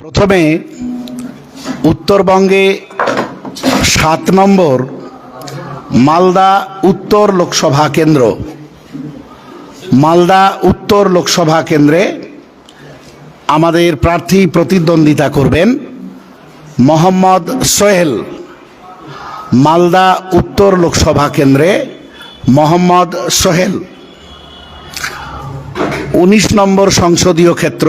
প্রথমে উত্তরবঙ্গে সাত নম্বর মালদা উত্তর লোকসভা কেন্দ্র। মালদা উত্তর লোকসভা কেন্দ্রে আমাদের প্রার্থী প্রতিদ্বন্দ্বিতা করবেন মোহাম্মদ সোহেল। মালদা উত্তর লোকসভা কেন্দ্রে মোহাম্মদ সোহেল। উনিশ নম্বর সংসদীয় ক্ষেত্র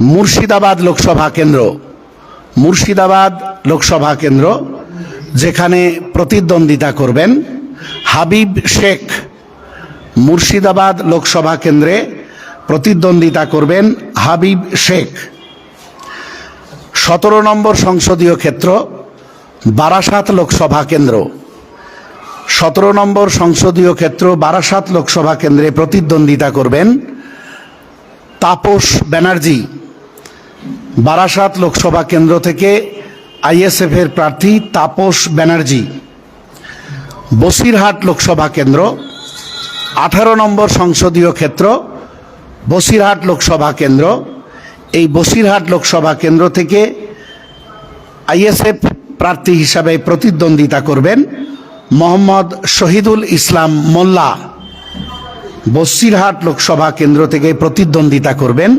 মুর্শিদাবাদ লোকসভা কেন্দ্র। মুর্শিদাবাদ লোকসভা কেন্দ্র যেখানে প্রতিদ্বন্দ্বিতা করবেন হাবিব শেখ। মুর্শিদাবাদ লোকসভা কেন্দ্রে প্রতিদ্বন্দ্বিতা করবেন হাবিব শেখ। সতেরো নম্বর সংসদীয় ক্ষেত্র, বারাসাত লোকসভা কেন্দ্র। সতেরো নম্বর সংসদীয় ক্ষেত্র, বারাসাত লোকসভা কেন্দ্রে প্রতিদ্বন্দ্বিতা করবেন তাপস ব্যানার্জি। বারাসাত লোকসভা কেন্দ্র থেকে আইএসএফ এর প্রার্থী তাপস ব্যানার্জি। বসিরহাট লোকসভা কেন্দ্র, আঠারো নম্বর সংসদীয় ক্ষেত্র, বসিরহাট লোকসভা কেন্দ্র। এই বসিরহাট লোকসভা কেন্দ্র থেকে আইএসএফ প্রার্থী হিসাবে প্রতিদ্বন্দ্বিতা করবেন মোহাম্মদ শহীদুল ইসলাম মোল্লা। বসিরহাট লোকসভা কেন্দ্র থেকে প্রতিদ্বন্দ্বিতা করবেন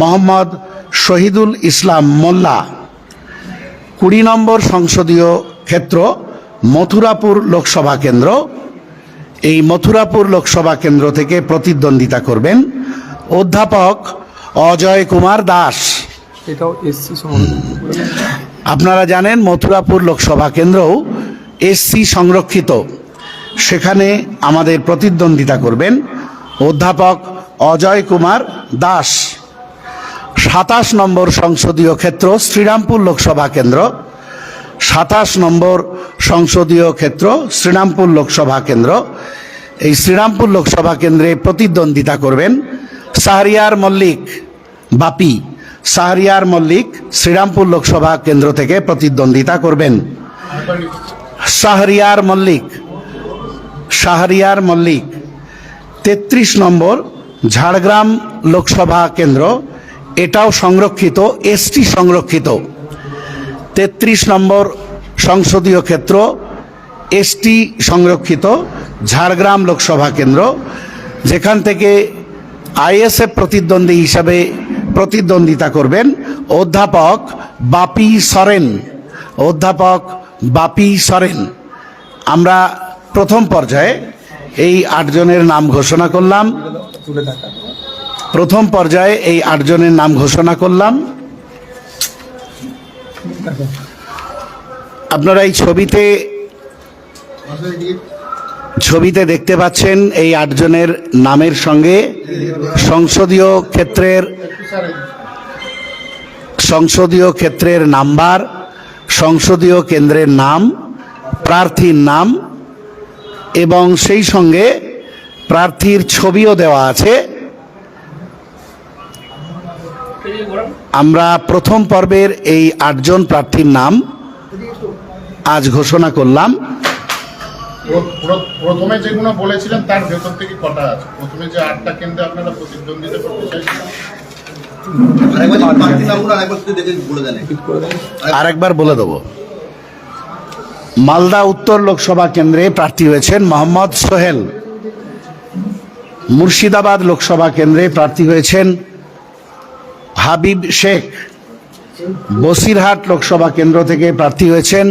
মোহাম্মদ শহীদুল ইসলাম মোল্লা। কুড়ি নম্বর সংসদীয় ক্ষেত্র মথুরাপুর লোকসভা কেন্দ্র। এই মথুরাপুর লোকসভা কেন্দ্র থেকে প্রতিদ্বন্দ্বিতা করবেন অধ্যাপক অজয় কুমার দাস। এসসি আপনারা জানেন মথুরাপুর লোকসভা কেন্দ্রও এসসি সংরক্ষিত। সেখানে আমাদের প্রতিদ্বন্দ্বিতা করবেন অধ্যাপক অজয় কুমার দাস। সাতাশ নম্বর সংসদীয় ক্ষেত্র, শ্রীরামপুর লোকসভা কেন্দ্র। সাতাশ নম্বর সংসদীয় ক্ষেত্র, শ্রীরামপুর লোকসভা কেন্দ্র। এই শ্রীরামপুর লোকসভা কেন্দ্রে প্রতিদ্বন্দ্বিতা করবেন শাহরিয়ার মল্লিক, বাপি। শাহরিয়ার মল্লিক শ্রীরামপুর লোকসভা কেন্দ্র থেকে প্রতিদ্বন্দ্বিতা করবেন। শাহরিয়ার মল্লিক শাহরিয়ার মল্লিক। তেত্রিশ নম্বর ঝাড়গ্রাম লোকসভা কেন্দ্র এটাও সংরক্ষিত, এসটি সংরক্ষিত। তেত্রিশ নম্বর সংসদীয় ক্ষেত্র, এসটি সংরক্ষিত, ঝাড়গ্রাম লোকসভা কেন্দ্র, যেখান থেকে আইএসএফ প্রতিদ্বন্দ্বী হিসাবে প্রতিদ্বন্দ্বিতা করবেন অধ্যাপক বাপি সরেন। অধ্যাপক বাপি সরেন। আমরা প্রথম পর্যায়ে এই আটজনের নাম ঘোষণা করলাম। প্রথম পর্যায়ে এই আটজনের নাম ঘোষণা করলাম। আপনারা এই ছবিতে ছবিতে দেখতে পাচ্ছেন এই আটজনের নামের সঙ্গে সংসদীয় ক্ষেত্রের সংসদীয় ক্ষেত্রের নাম্বার, সংসদীয় কেন্দ্রের নাম, প্রার্থীর নাম এবং সেই সঙ্গে প্রার্থীর ছবিও দেওয়া আছে। আমরা প্রথম পর্বের এই আটজন প্রার্থীর নাম আজ ঘোষণা করলাম। প্র- প্র- প্রথমে যেগুলো বলেছিলেন তার ভেতর থেকে কটা আছে? প্রথমে যে আটটা কেন্দ্রে আপনারা প্রতিদ্বন্দ্বিতা করতে চাইছিলেন আরেকবার বলে দেব। মালদা উত্তর লোকসভা কেন্দ্রে প্রার্থী হয়েছেন মোহাম্মদ সোহেল। মুর্শিদাবাদ লোকসভা কেন্দ্রে প্রার্থী হয়েছেন হাবিব শেখ, বসিরহাট লোকসভা কেন্দ্র থেকে প্রার্থী হয়েছেন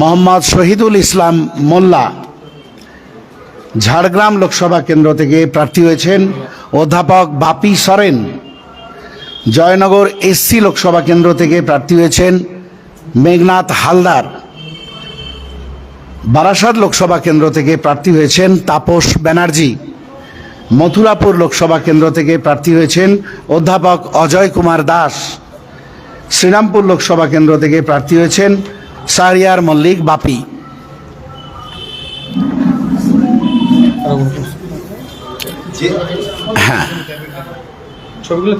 মোহাম্মদ শহীদুল ইসলাম মোল্লা। ঝাড়গ্রাম লোকসভা কেন্দ্র থেকে প্রার্থী হয়েছেন অধ্যাপক বাপি সরেন। জয়নগর এসসি লোকসভা কেন্দ্র থেকে প্রার্থী হয়েছেন মেঘনাথ হালদার। বারাসাত লোকসভা কেন্দ্র থেকে প্রার্থী হয়েছেন তাপস ব্যানার্জি। মথুরাপুর লোকসভা কেন্দ্র থেকে প্রার্থী হয়েছেন অধ্যাপক অজয় কুমার দাস। শ্রীরামপুর লোকসভা কেন্দ্র থেকে প্রার্থী হয়েছেন সারিয়ার মল্লিক বাপি। হ্যাঁ। ছবিগুলো